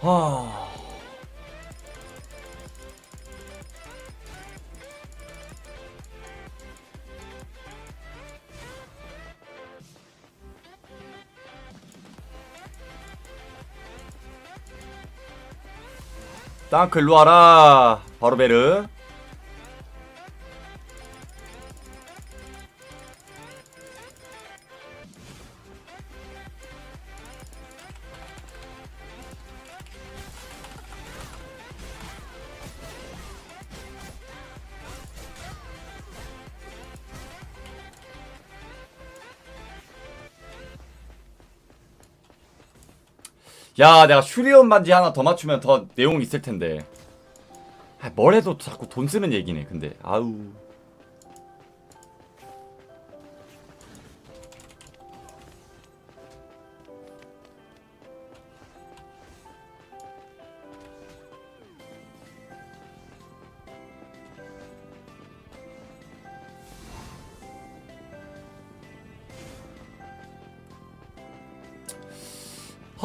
하... 땅크 일로 와라 바로 베르 야 내가 슈리온 반지 하나 더 맞추면 더 내용 있을 텐데. 아, 뭘 해도 자꾸 돈 쓰는 얘기네 근데. 아우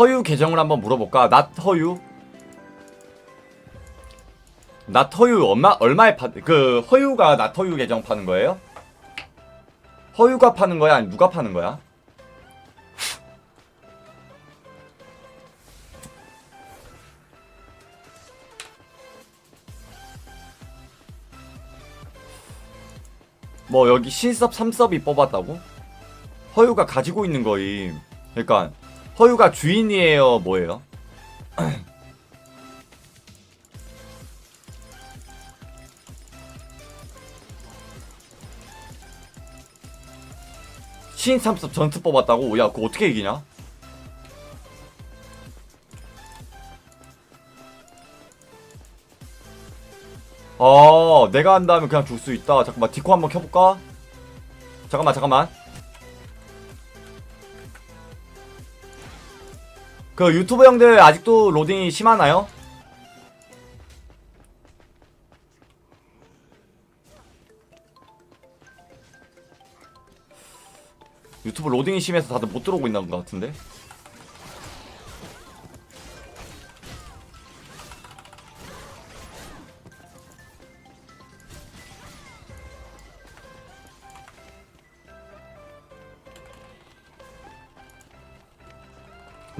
허유 계정을 한번 물어볼까? 낫 허유? 낫 허유 얼마 얼마에 파그 허유가 낫 허유 계정 파는 거예요? 허유가 파는 거야? 아니 누가 파는 거야? 뭐 여기 신섭 3섭이 뽑았다고? 허유가 가지고 있는 거임. 그러니까 허유가 주인이에요, 뭐예요? 신삼섭 전투 뽑았다고? 야, 그거 어떻게 이기냐? 아, 내가 한다면 그냥 줄 수 있다. 잠깐만, 디코 한번 켜볼까? 잠깐만, 잠깐만. 그 유튜브 형들 아직도 로딩이 심하나요? 유튜브 로딩이 심해서 다들 못 들어오고 있는 것 같은데?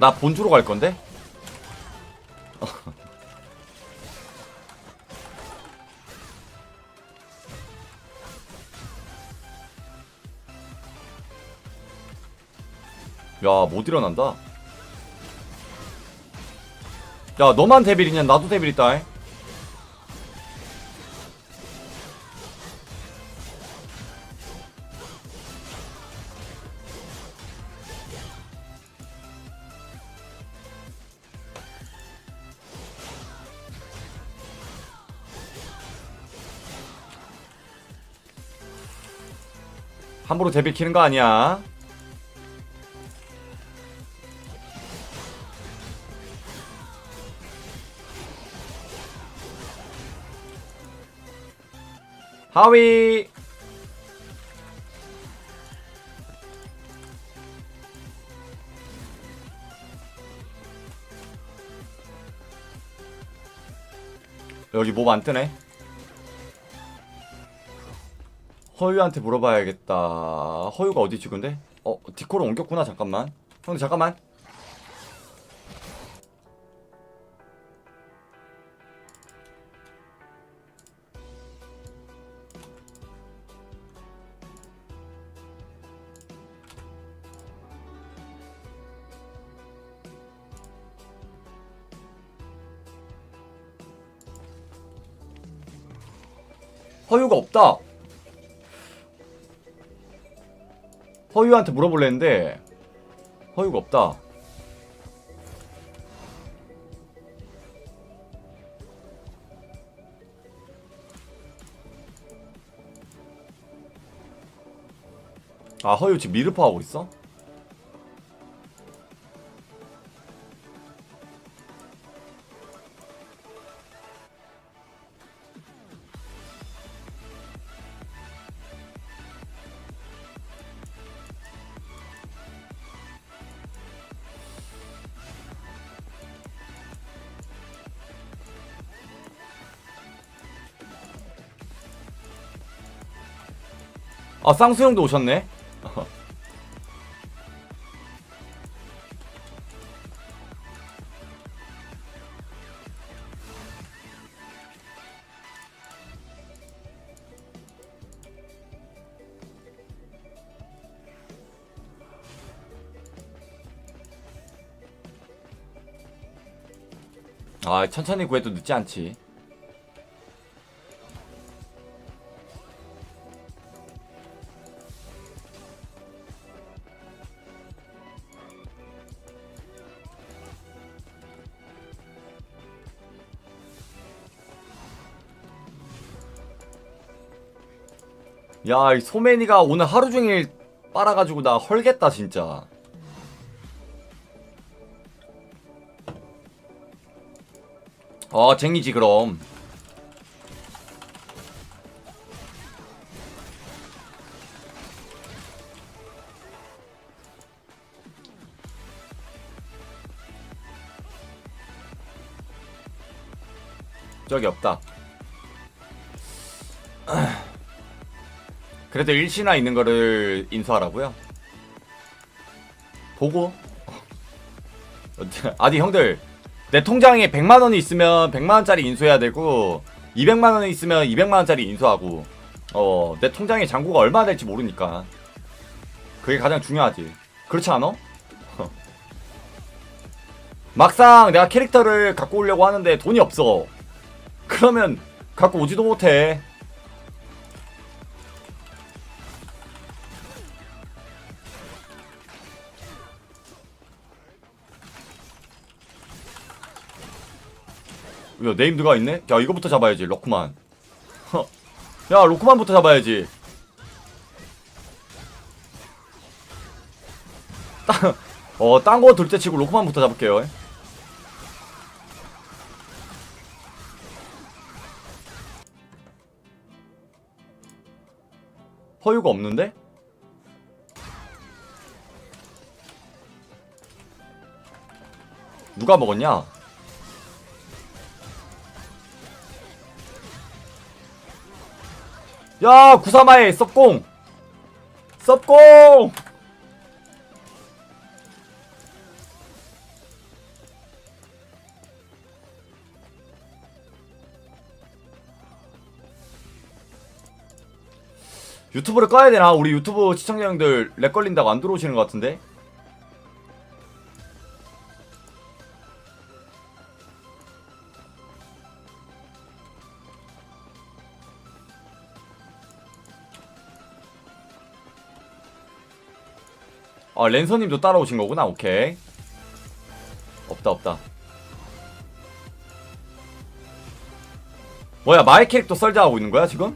나 본주로 갈 건데? 야, 못 일어난다. 야, 너만 데빌이냐? 나도 데빌 있다. 함부로 데빌 키는 거 아니야. 하위 여기 몹안 뜨네 허유한테 물어봐야겠다 허유가 어디지 근데? 어 디코로 옮겼구나 잠깐만 형들 잠깐만 허유가 없다. 허유한테 물어볼랬는데 허유가 없다. 아 허유 지금 미르파 하고 있어? 아 쌍수형도 오셨네? 아 천천히 구해도 늦지 않지 야, 이 소매니가 오늘 하루 종일 빨아가지고 나 헐겠다, 진짜. 어, 쟁이지, 그럼. 저기 없다. 그래도 일시나 있는 거를 인수하라고요? 보고? 아니 형들. 내 통장에 100만 원이 있으면 100만 원짜리 인수해야 되고 200만 원이 있으면 200만 원짜리 인수하고 어 내 통장에 잔고가 얼마나 될지 모르니까. 그게 가장 중요하지. 그렇지 않아? 막상 내가 캐릭터를 갖고 오려고 하는데 돈이 없어. 그러면 갖고 오지도 못해 야 네임드가 있네? 야 이거부터 잡아야지 로크만 허. 야 로크만부터 잡아야지 땅, 어, 딴 거 둘째 치고 로크만부터 잡을게요 허유가 없는데? 누가 먹었냐? 야 구사마에 섭공 섭공 유튜브를 꺼야 되나? 우리 유튜브 시청자 형들 렉 걸린다고 안 들어오시는 것 같은데? 아 랜서님도 따라오신 거구나 오케이 없다 없다 뭐야 마이 캐릭터 썰자 하고 있는 거야 지금?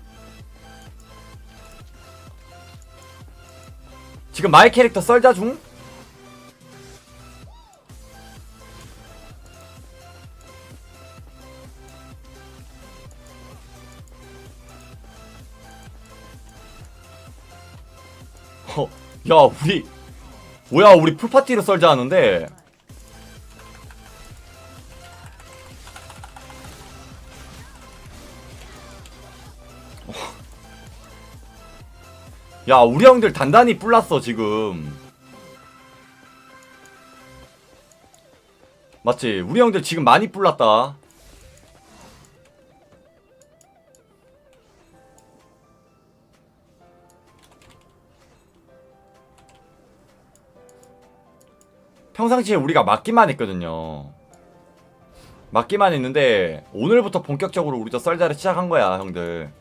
지금 마이 캐릭터 썰자 중? 어, 야 우리 뭐야 우리 풀파티로 썰자 하는데. 야 우리 형들 단단히 뿔났어 지금. 맞지? 우리 형들 지금 많이 뿔났다 평상시에 우리가 맞기만 했거든요. 맞기만 했는데 오늘부터 본격적으로 우리도 썰자를 시작한 거야, 형들.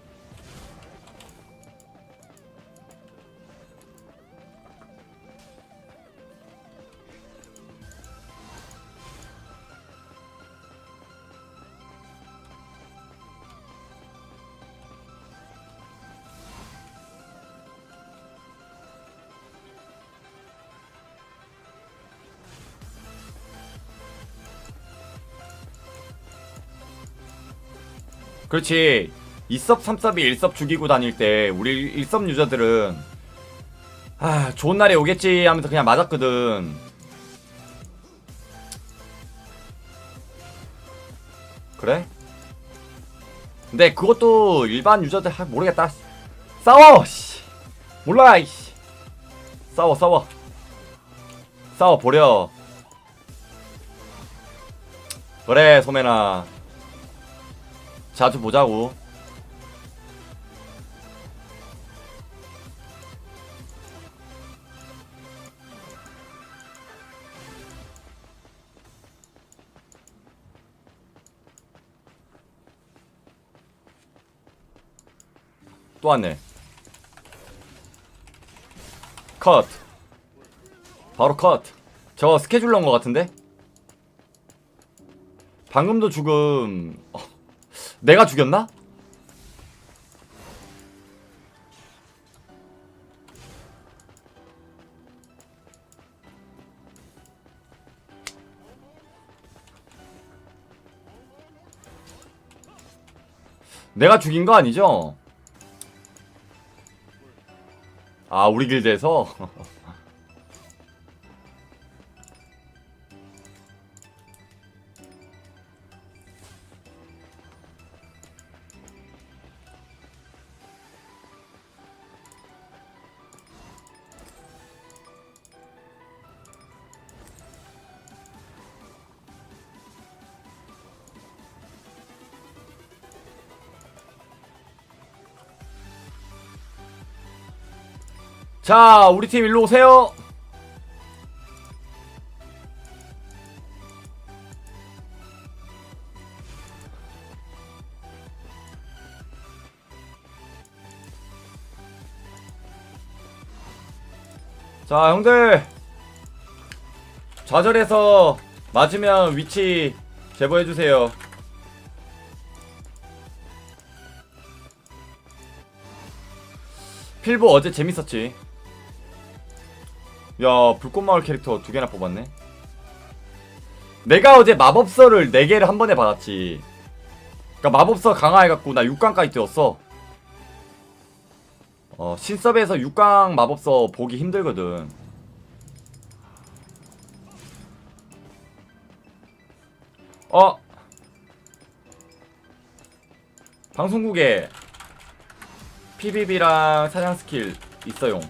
그렇지. 2섭, 3섭이 1섭 죽이고 다닐 때 우리 1섭 유저들은 아, 좋은 날이 오겠지 하면서 그냥 맞았거든. 그래? 근데 그것도 일반 유저들 하, 모르겠다. 싸워. 씨. 몰라 이씨 싸워 싸워 싸워 버려 그래 소매나 자주 보자고. 또 왔네. 컷. 바로 컷. 저거 스케줄러 온것 같은데? 방금도 죽음. 어, 내가 죽였나? 내가 죽인 거 아니죠? 아 우리 길드에서 자 우리 팀 일로 오세요. 자 형들. 좌절해서 맞으면 위치 제보해주세요. 필보 어제 재밌었지 야 불꽃마을 캐릭터 두 개나 뽑았네. 내가 어제 마법서를 4개를 한 번에 받았지. 그니까 마법서 강화해갖고 나 6강까지 뛰었어. 어 신섭에서 6강 마법서 보기 힘들거든. 어? 방송국에 PBB랑 사냥 스킬 있어용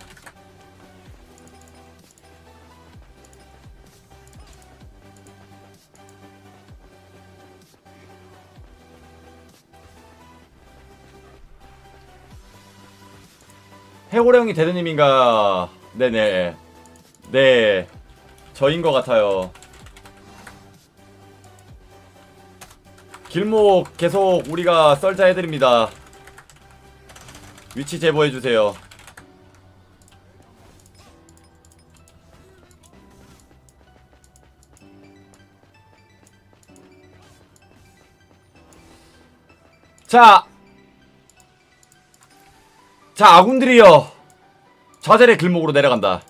해고령이 대드님인가? 네네. 네. 저인 것 같아요. 길목 계속 우리가 썰자 해드립니다. 위치 제보해주세요. 자, 자 아군들이여. 자젤의 길목으로 내려간다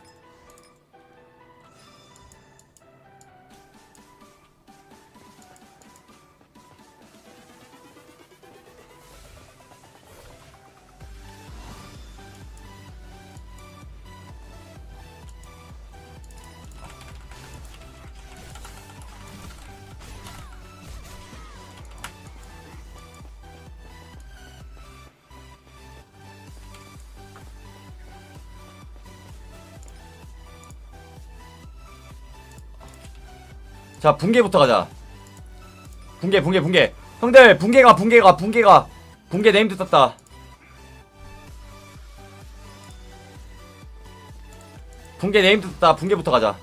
자 붕괴부터 가자. 붕괴 붕괴 붕괴. 형들 붕괴가 붕괴가 붕괴가. 붕괴 네임드 떴다. 붕괴 네임드 떴다. 붕괴부터 가자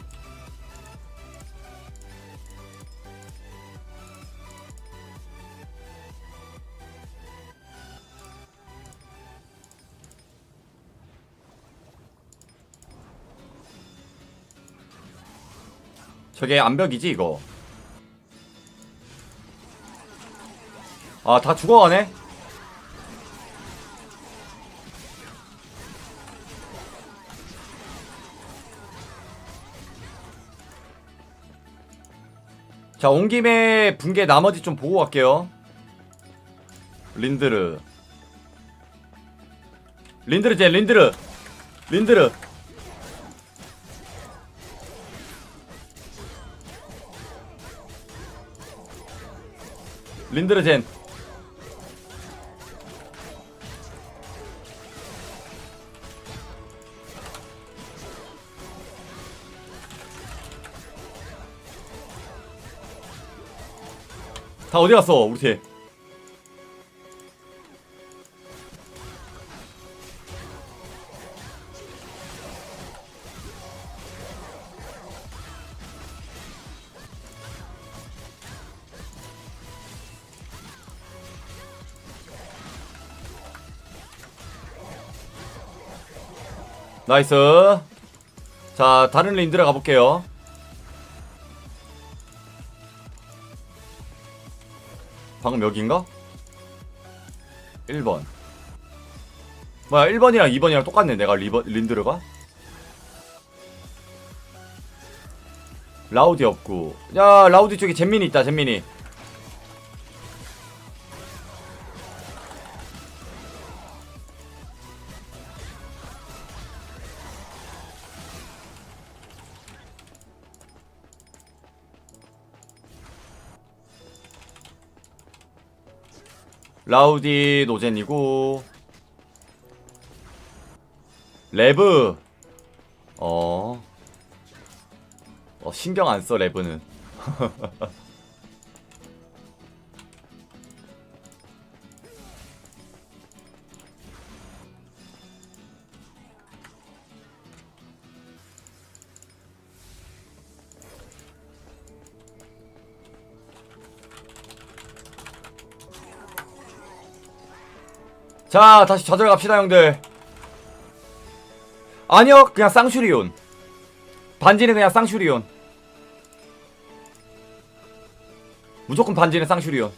저게 암벽이지 이거? 아 다 죽어가네? 자 온 김에 붕괴 나머지 좀 보고 갈게요. 린드르. 린드르 제 린드르. 린드르 린드르 젠 다 어디 갔어 우리 팀? 나이스. 자 다른 린드라 가볼게요. 방금 여기인가? 1번. 뭐야 1번이랑 2번이랑 똑같네 내가 리버, 린드르가? 라우디 없고. 야 라우디 쪽에 잼민이 있다 잼민이 라우디 노젠이고. 레브. 어, 어 신경 안 써 레브는 자 다시 좌절 갑시다 형들. 아니요 그냥 쌍슈리온. 반지는 그냥 쌍슈리온. 무조건 반지는 쌍슈리온.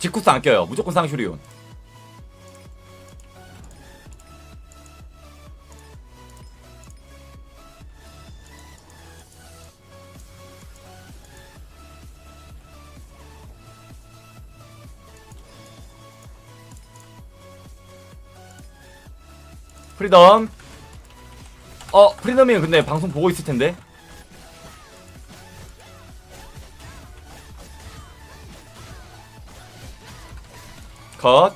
직쿠스 안 껴요. 무조건 쌍슈리온 프리덤. 어 프리덤이 근데 방송 보고 있을 텐데. 컷.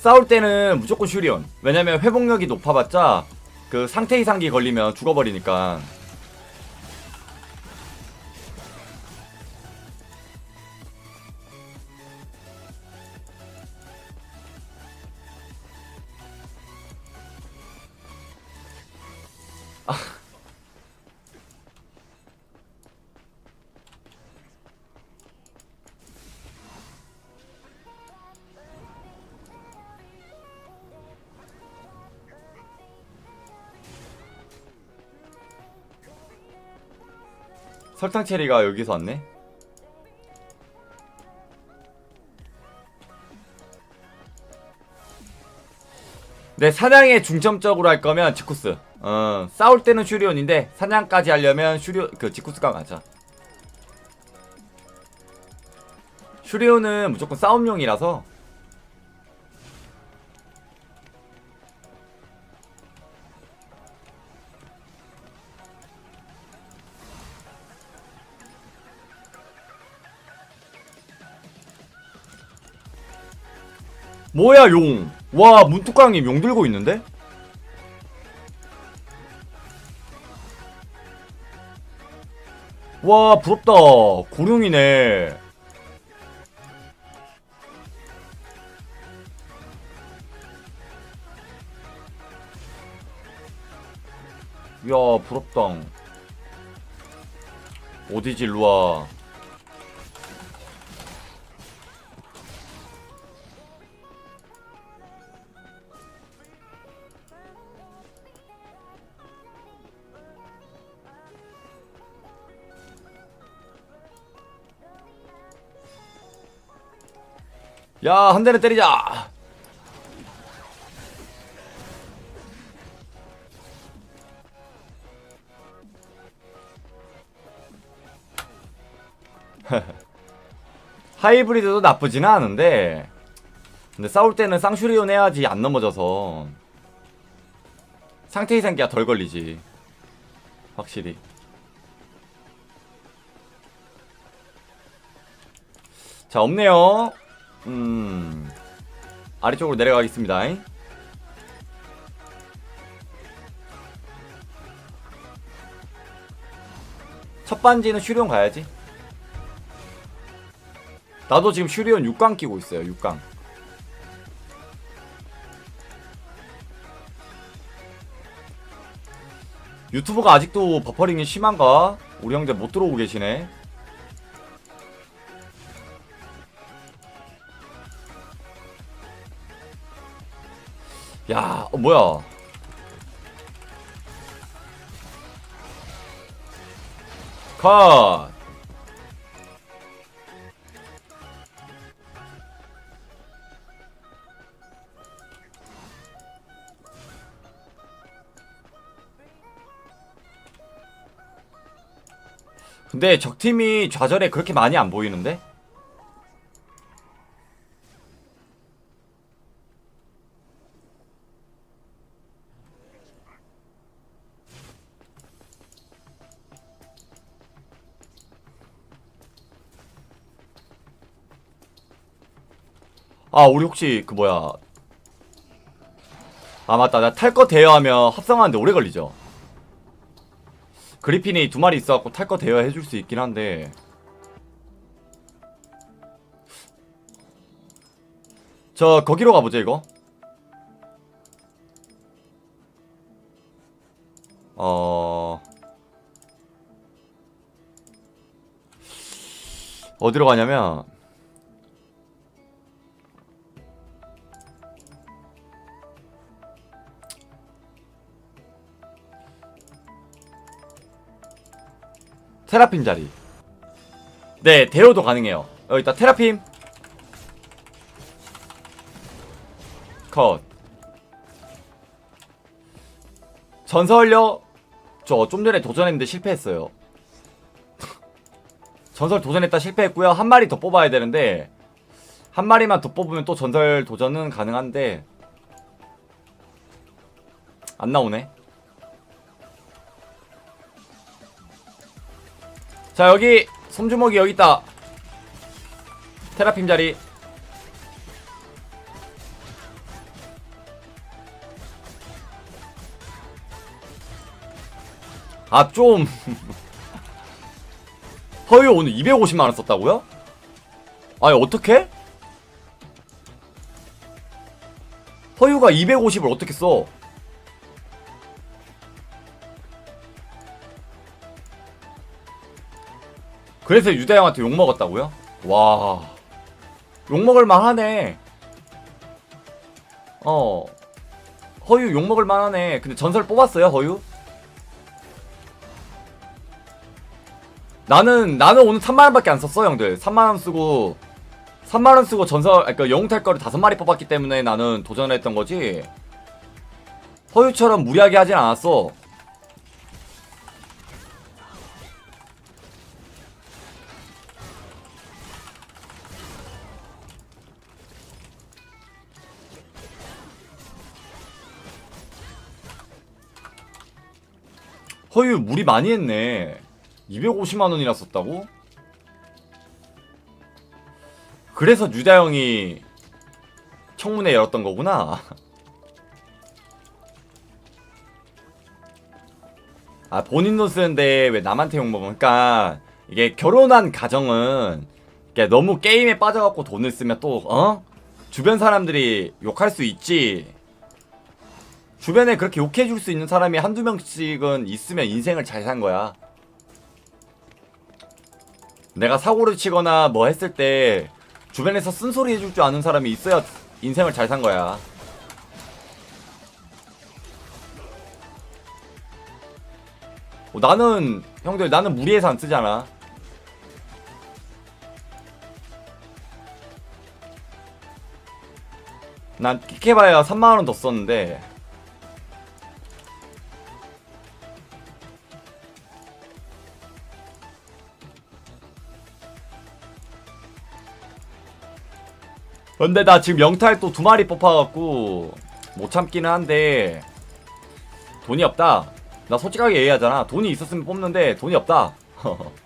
싸울 때는 무조건 슈리온 왜냐면 회복력이 높아봤자 그 상태 이상기 걸리면 죽어버리니까 설탕 체리가 여기서 왔네 네, 사냥에 중점적으로 할 거면 지쿠스. 어, 싸울 때는 슈리온인데 사냥까지 하려면 슈리온 그 지쿠스가 맞아. 슈리온은 무조건 싸움용이라서 뭐야 용? 와 문뚜깡님 용 들고 있는데? 와 부럽다 고룡이네 야 부럽다 어디지 일로 야, 한 대는 때리자. 하이브리드도 나쁘지는 않은데 근데 싸울 때는 쌍슈리온 해야지 안 넘어져서 상태 이상기가 덜 걸리지. 확실히. 자 없네요 음. 아래쪽으로 내려가겠습니다. 첫 반지는 슈리온 가야지. 나도 지금 슈리온 6강 끼고 있어요 6강. 유튜브가 아직도 버퍼링이 심한가? 우리 형제 못 들어오고 계시네 어, 뭐야? 컷. 근데 적팀이 좌절에 그렇게 많이 안 보이는데? 아 우리 혹시 그 뭐야. 아 맞다. 나 탈 거 대여하면 합성하는데 오래 걸리죠. 그리핀이 두 마리 있어갖고 탈 거 대여 해줄 수 있긴 한데. 저 거기로 가보죠 이거? 어. 어디로 가냐면 테라핌 자리. 네, 대여도 가능해요. 여기 있다 테라핌. 컷. 전설요. 저 좀 전에 도전했는데 실패했어요. 전설 도전했다 실패했고요. 한 마리 더 뽑아야 되는데 한 마리만 더 뽑으면 또 전설 도전은 가능한데 안 나오네. 자 여기 솜주먹이 여기 있다 테라핌 자리 아 좀 허유 오늘 250만원 썼다고요? 아니 어떻게? 허유가 250을 어떻게 써? 그래서 유다 형한테 욕 먹었다고요? 와. 욕 먹을 만하네. 어. 허유 욕 먹을 만하네. 근데 전설 뽑았어요, 허유? 나는 나는 오늘 3만 원밖에 안 썼어, 형들. 3만 원 쓰고 3만 원 쓰고 전설 그러니까 영웅 탈 거를 5마리 뽑았기 때문에 나는 도전했던 거지. 허유처럼 무리하게 하진 않았어. 허유 무리 많이 했네. 250만 원이나 썼다고? 그래서 유다 형이 청문회 열었던 거구나. 아 본인 돈 쓰는데 왜 남한테 욕 먹어? 그러니까 이게 결혼한 가정은 너무 게임에 빠져갖고 돈을 쓰면 또 어? 주변 사람들이 욕할 수 있지. 주변에 그렇게 욕해줄 수 있는 사람이 한두 명씩은 있으면 인생을 잘 산 거야. 내가 사고를 치거나 뭐 했을 때 주변에서 쓴소리 해줄 줄 아는 사람이 있어야 인생을 잘 산 거야. 어, 나는 형들 나는 무리해서 안 쓰잖아. 난 끽해봐야 3만원 더 썼는데 근데 나 지금 영탈 또 두 마리 뽑아갖고 못 참기는 한데 돈이 없다. 나 솔직하게 얘기하잖아. 돈이 있었으면 뽑는데 돈이 없다.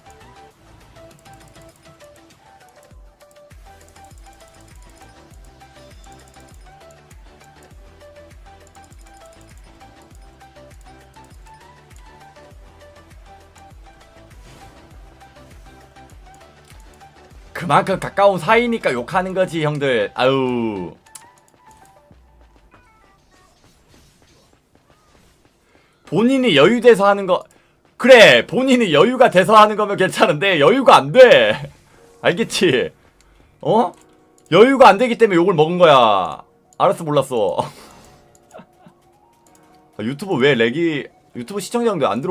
그만큼 가까운 사이니까 욕하는 거지 형들. 아유 본인이 여유돼서 하는 거 그래 본인이 여유가 돼서 하는 거면 괜찮은데 여유가 안 돼. 알겠지? 어? 여유가 안 되기 때문에 욕을 먹은 거야. 알았어 몰랐어. 유튜브 왜 렉이 유튜브 시청자분들 안 들어